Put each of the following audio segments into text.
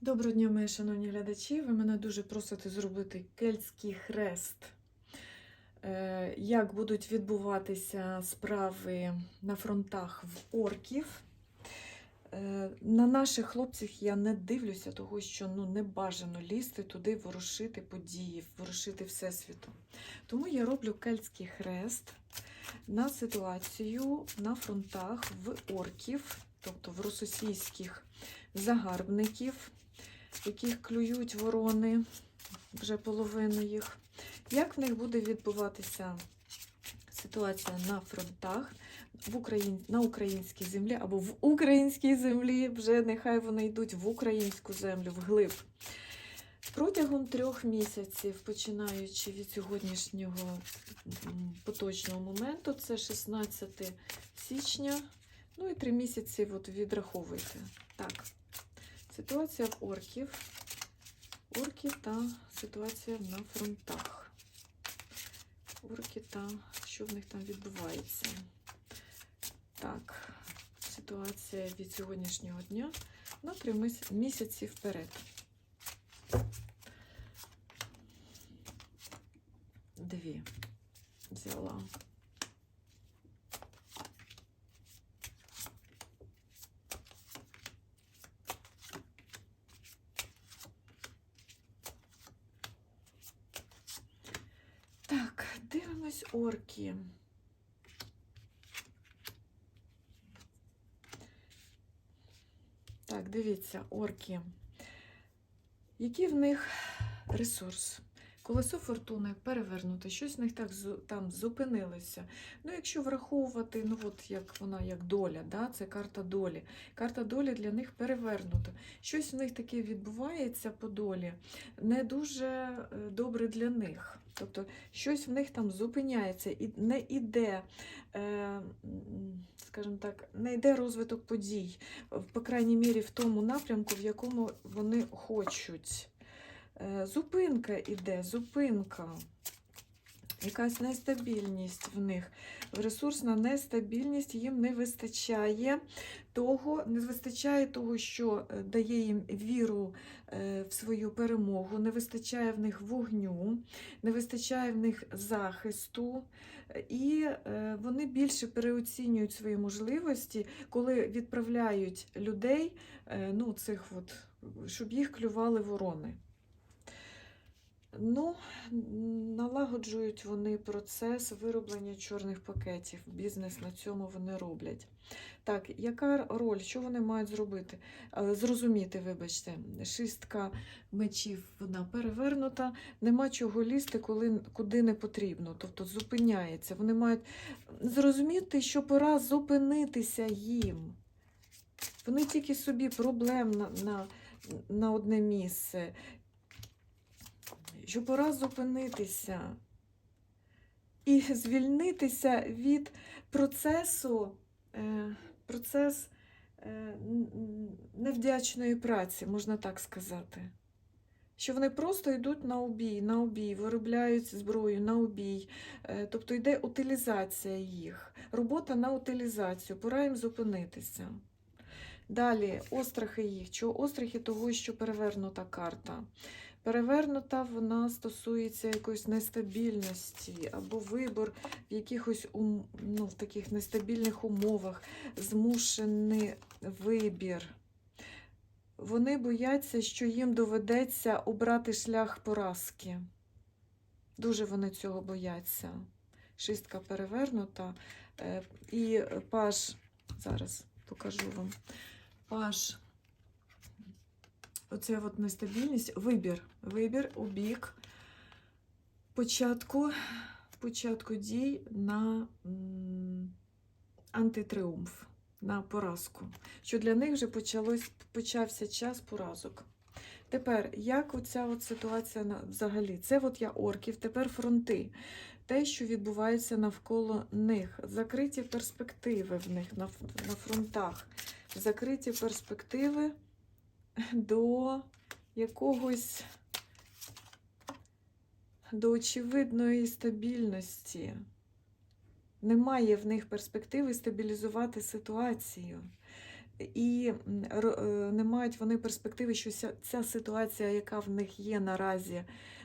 Доброго дня, мої шановні глядачі. Ви мене дуже просите зробити кельтський хрест. Е, Як будуть відбуватися справи на фронтах в орків. Е, На наших хлопців я не дивлюся, того що ну, не бажано лізти туди, ворушити події, ворушити Всесвіту. Тому я роблю кельтський хрест на ситуацію на фронтах в орків, тобто в російських загарбників, яких клюють ворони, вже половину їх. Як в них буде відбуватися ситуація на фронтах в Україн... на українській землі або в українській землі, вже нехай вони йдуть в українську землю, вглиб. Протягом трьох місяців, починаючи від сьогоднішнього поточного моменту, це 16 січня, ну і три місяці от відраховуйте. Так, ситуація в орків. Орки та ситуація на фронтах. Орки та що в них там відбувається. Так, ситуація від сьогоднішнього дня на три місяці вперед. Орки. Так, дивіться, орки. Який в них ресурс? Колесо фортуни перевернуте, щось в них так там зупинилося. Ну, якщо враховувати, ну от як вона, як доля, да? це карта долі. Карта долі для них перевернута. Щось в них таке відбувається по долі, не дуже е, добре для них. Тобто щось в них там зупиняється і не йде, е, скажімо так, не йде розвиток подій, по крайній мірі в тому напрямку, в якому вони хочуть. Е, Зупинка іде, зупинка. Якась нестабільність в них. Ресурсна нестабільність їм не вистачає того, не вистачає того, що е, дає їм віру е, в свою перемогу, не вистачає в них вогню, не вистачає в них захисту, і е, вони більше переоцінюють свої можливості, коли відправляють людей, ну, цих от, щоб їх клювали ворони. Ну, налагоджують вони процес вироблення чорних пакетів. Бізнес на цьому вони роблять. Так, яка роль? Що вони мають зробити? Е, Зрозуміти, вибачте, шістка мечів вона перевернута, нема чого лізти, коли, куди не потрібно, тобто зупиняється. Вони мають зрозуміти, що пора зупинитися їм. Вони тільки собі проблем на, на, на одне місце що пора зупинитися і звільнитися від процесу, е, процес е, невдячної праці, можна так сказати. Що вони просто йдуть на обій, на обій, виробляють зброю на обій, Е, тобто йде утилізація їх, робота на утилізацію, пора їм зупинитися. Далі, острахи їх. Чого острахи того, що перевернута карта. Перевернута вона стосується якоїсь нестабільності або вибор в якихось ну, в таких нестабільних умовах, змушений вибір. Вони бояться, що їм доведеться обрати шлях поразки. Дуже вони цього бояться. Шістка перевернута. е, І паш, зараз покажу вам. Паш оце от нестабільність, вибір. Вибір у бік початку, початку дій на антитріумф, на поразку. Що для них вже почалось, почався час поразок. Тепер, як оця от ситуація взагалі? Це от я орків, тепер фронти. Те, що відбувається навколо них, закриті перспективи в них на, на фронтах, закриті перспективи до якогось до очевидної стабільності. Немає в них перспективи стабілізувати ситуацію. і е, не мають вони перспективи, що ця, ця ситуація, яка в них є наразі,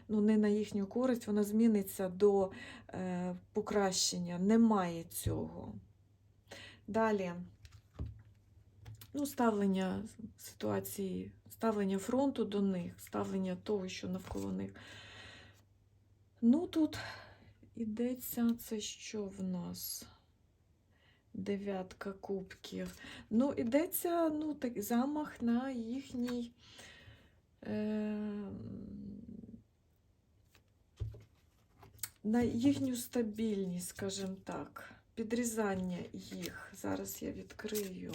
ну не на їхню користь, вона зміниться до е, покращення. Немає цього. Далі. Ну, ставлення ситуації, ставлення фронту до них, ставлення того, що навколо них. Ну, тут ідеться, це що в нас? Дев'ятка кубків. Ну, ідеться ну, так, замах на їхній. Е, на їхню стабільність, скажімо так, підрізання їх. Зараз я відкрию.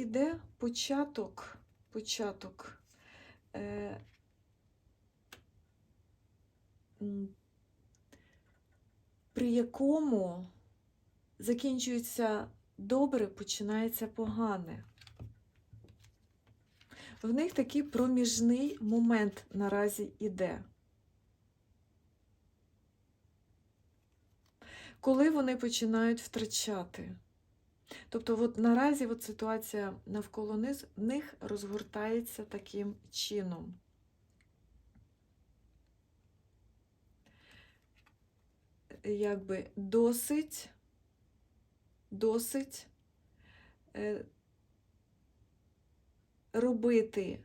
Іде початок, початок, е, при якому закінчується добре, починається погане. В них такий проміжний момент наразі іде. Коли вони починають втрачати. Тобто, от наразі от ситуація навколо них розгортається таким чином. Якби досить, досить е, робити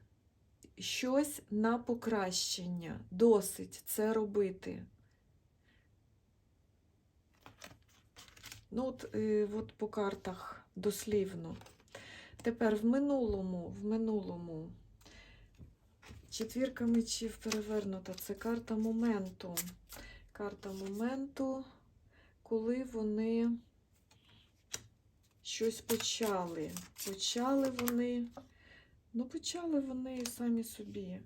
щось на покращення. Досить це робити. Ну, от, е, от по картах дослівно. Тепер в минулому, в минулому. Четвірка мечів перевернута. Це карта моменту. Карта моменту, коли вони щось почали. Почали вони. Ну, почали вони самі собі.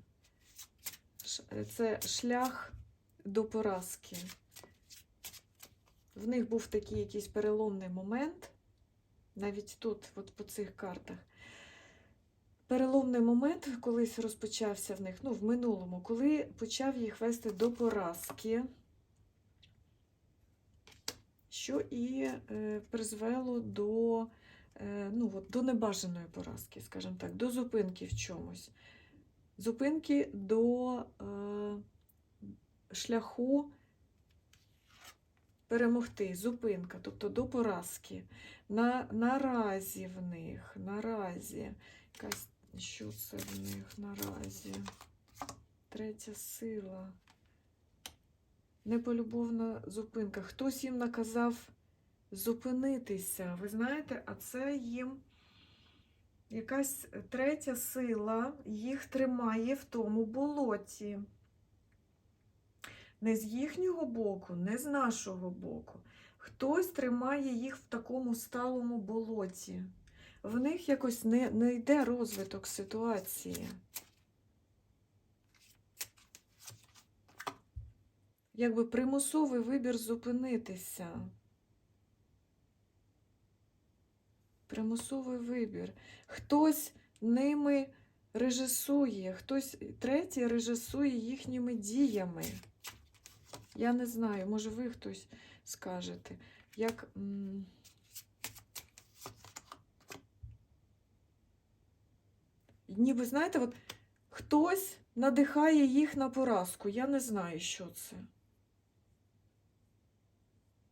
Це шлях до поразки. В них був такий якийсь переломний момент, навіть тут, от по цих картах. Переломний момент колись розпочався в них, ну, в минулому, коли почав їх вести до поразки, що і е, призвело до, е, ну, от, до небажаної поразки, скажімо так, до зупинки в чомусь. Зупинки до е, шляху перемогти, зупинка, тобто до поразки. На, наразі в них, наразі, якась, що це в них наразі? Третя сила. Неполюбовна зупинка. Хтось їм наказав зупинитися. Ви знаєте, а це їм якась третя сила їх тримає в тому болоті. Не з їхнього боку, не з нашого боку. Хтось тримає їх в такому сталому болоті. В них якось не, не йде розвиток ситуації. Якби примусовий вибір зупинитися. Примусовий вибір. Хтось ними режисує, хтось третій режисує їхніми діями. Я не знаю, може ви хтось скажете, як. Ніби, знаєте, от хтось надихає їх на поразку. Я не знаю, що це.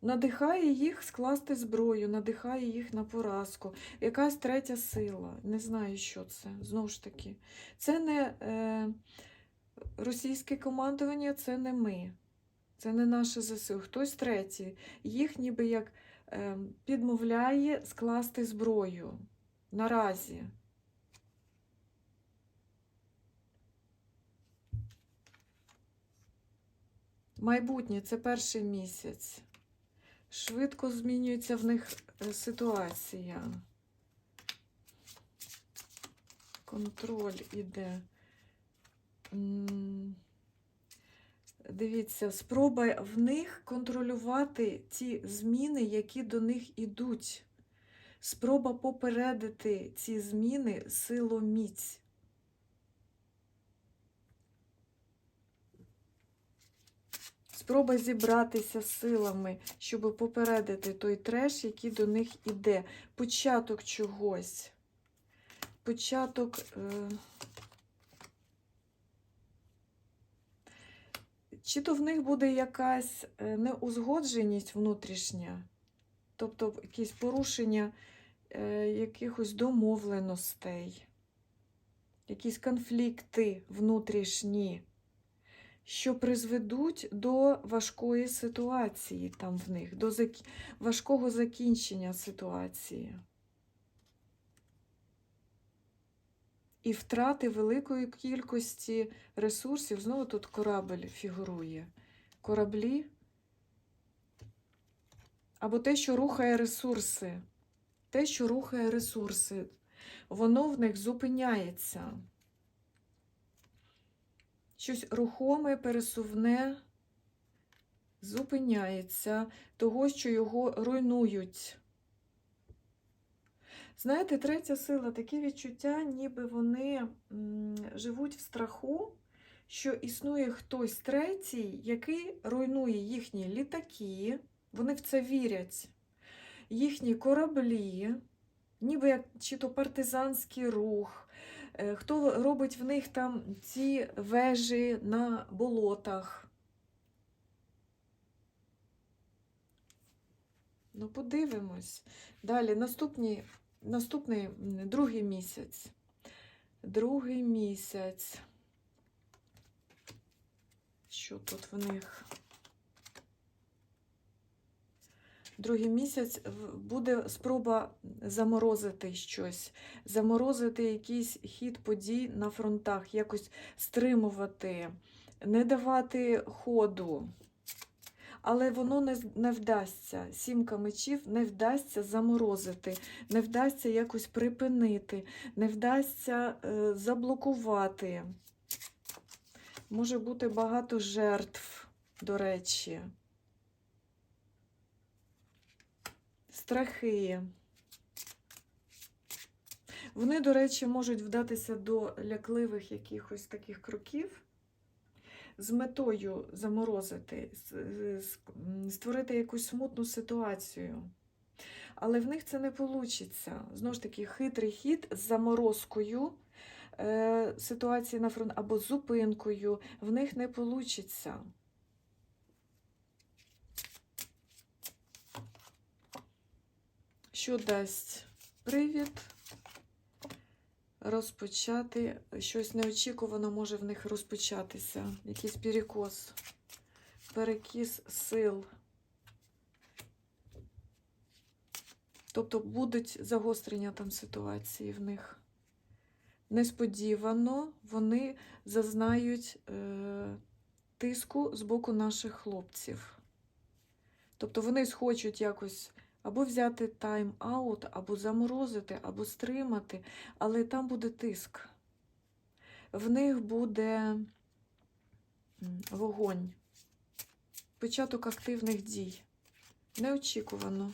Надихає їх скласти зброю, надихає їх на поразку. Якась третя сила. Не знаю, що це. Знову ж таки, це не е, російське командування, це не ми. Це не наше ЗСУ. Хтось третій. Їх ніби як е, підмовляє скласти зброю. Наразі. Майбутнє це перший місяць. Швидко змінюється в них е, ситуація. Контроль іде. Дивіться, спроба в них контролювати ті зміни, які до них ідуть. Спроба попередити ці зміни силоміць. Спроба зібратися силами, щоб попередити той треш, який до них іде. Початок чогось. Початок. Е... Чи то в них буде якась е, неузгодженість внутрішня, тобто якісь порушення е, якихось домовленостей, якісь конфлікти внутрішні, що призведуть до важкої ситуації там в них, до важкого закінчення ситуації. І втрати великої кількості ресурсів. Знову тут корабель фігурує. Кораблі або те, що рухає ресурси. Те, що рухає ресурси, воно в них зупиняється. Щось рухоме, пересувне зупиняється того, що його руйнують. Знаєте, третя сила таке відчуття, ніби вони живуть в страху, що існує хтось третій, який руйнує їхні літаки, вони в це вірять, їхні кораблі, ніби як чи то партизанський рух, е, хто робить в них там ці вежі на болотах. Ну, подивимось. Далі, наступні Наступний другий місяць. Другий місяць. Що тут в них? Другий місяць буде спроба заморозити щось, заморозити якийсь хід подій на фронтах, якось стримувати, не давати ходу. Але воно не, не вдасться. Сімка мечів не вдасться заморозити, не вдасться якось припинити, не вдасться е, заблокувати. Може бути багато жертв, до речі. Страхи. Вони, до речі, можуть вдатися до лякливих якихось таких кроків з метою заморозити, створити якусь смутну ситуацію. Але в них це не вийде. Знову ж таки, хитрий хід з заморозкою е, ситуації на фронт або зупинкою в них не вийде. Що дасть привід розпочати щось неочікувано може в них розпочатися, якийсь перекос, перекіс сил. Тобто будуть загострення там ситуації в них. Несподівано вони зазнають е, тиску з боку наших хлопців. Тобто вони схочуть якось або взяти тайм-аут, або заморозити, або стримати, але там буде тиск. В них буде вогонь, початок активних дій. Неочікувано.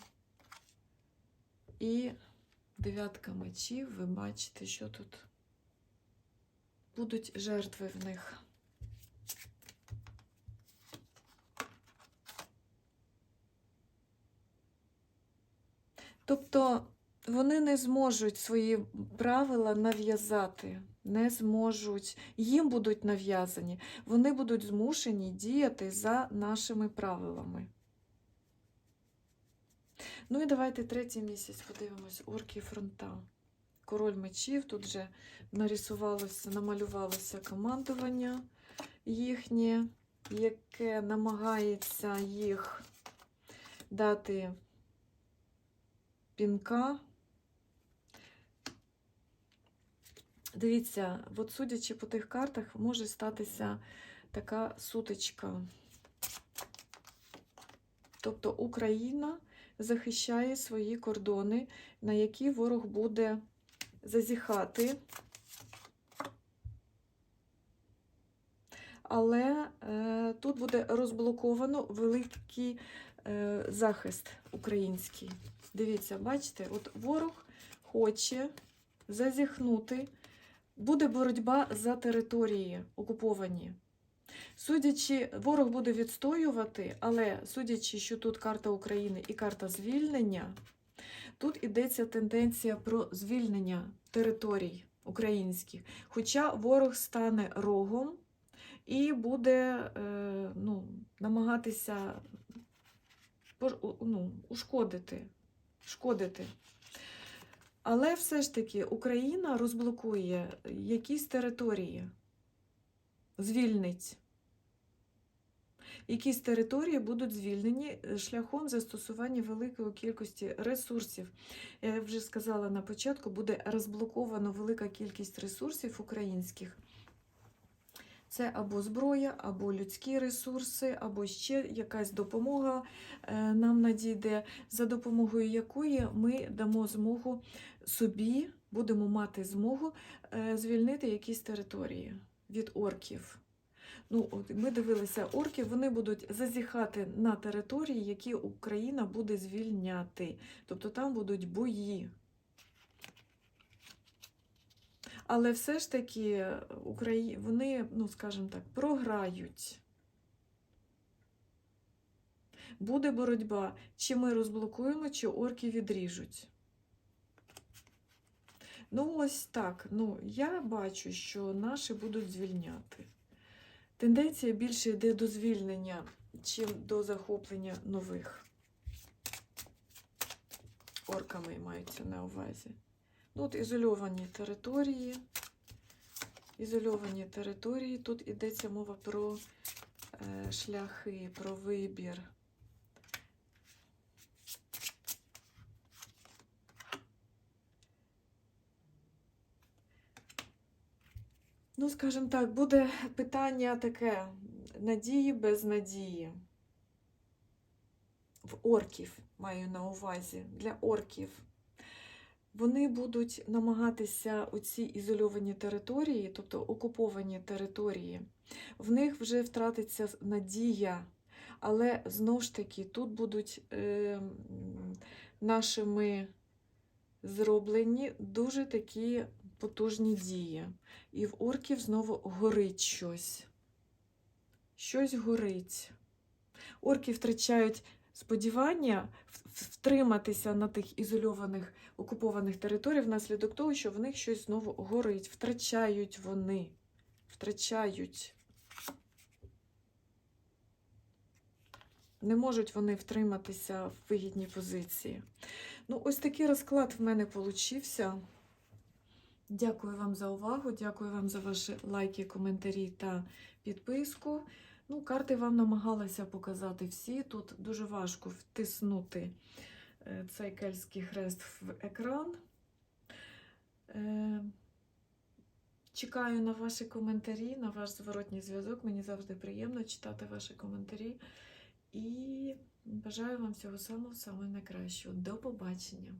І дев'ятка мечів, ви бачите, що тут будуть жертви в них. Тобто вони не зможуть свої правила нав'язати, не зможуть, їм будуть нав'язані, вони будуть змушені діяти за нашими правилами. Ну і давайте третій місяць подивимось орки фронта. Король мечів, тут вже нарисувалося, намалювалося командування їхнє, яке намагається їх дати пінка. Дивіться, от судячи по тих картах, може статися така сутичка. Тобто Україна захищає свої кордони, на які ворог буде зазіхати. Але е, тут буде розблоковано великий е, захист український. Дивіться, бачите, от ворог хоче зазіхнути, буде боротьба за території окуповані. Судячи, ворог буде відстоювати, але судячи, що тут карта України і карта звільнення, тут ідеться тенденція про звільнення територій українських. Хоча ворог стане рогом і буде е, ну, намагатися ну, ушкодити, шкодити. Але все ж таки Україна розблокує якісь території, звільнить. Якісь території будуть звільнені е, шляхом застосування великої кількості ресурсів. Я вже сказала на початку, буде розблоковано велика кількість ресурсів українських. Це або зброя, або людські ресурси, або ще якась допомога е, нам надійде, за допомогою якої ми дамо змогу собі, будемо мати змогу е, звільнити якісь території від орків. Ну, ми дивилися орків, вони будуть зазіхати на території, які Україна буде звільняти. Тобто там будуть бої. Але все ж таки Украї... вони, ну скажімо так, програють. Буде боротьба, чи ми розблокуємо, чи орки відріжуть. Ну, ось так. Ну, я бачу, що наші будуть звільняти. Тенденція більше йде до звільнення, чим до захоплення нових. Орками маються на увазі. Тут ізольовані території. Ізольовані території. Тут йдеться мова про е, шляхи, про вибір. Ну, скажімо так, буде питання таке надії без надії. В орків маю на увазі, для орків. Вони будуть намагатися у ці ізольовані території, тобто окуповані території, в них вже втратиться надія. Але знову ж таки, тут будуть е, нашими зроблені дуже такі потужні дії. І в орків знову горить щось. Щось горить. Орки втрачають сподівання втриматися на тих ізольованих окупованих територіях внаслідок того, що в них щось знову горить. Втрачають вони. Втрачають. Не можуть вони втриматися в вигідній позиції. Ну, ось такий розклад в мене получився. Дякую вам за увагу, дякую вам за ваші лайки, коментарі та підписку. Ну, карти вам намагалася показати всі. Тут дуже важко втиснути е, цей кельтський хрест в екран. Е, Чекаю на ваші коментарі, на ваш зворотній зв'язок. Мені завжди приємно читати ваші коментарі. І бажаю вам всього самого найкращого. До побачення!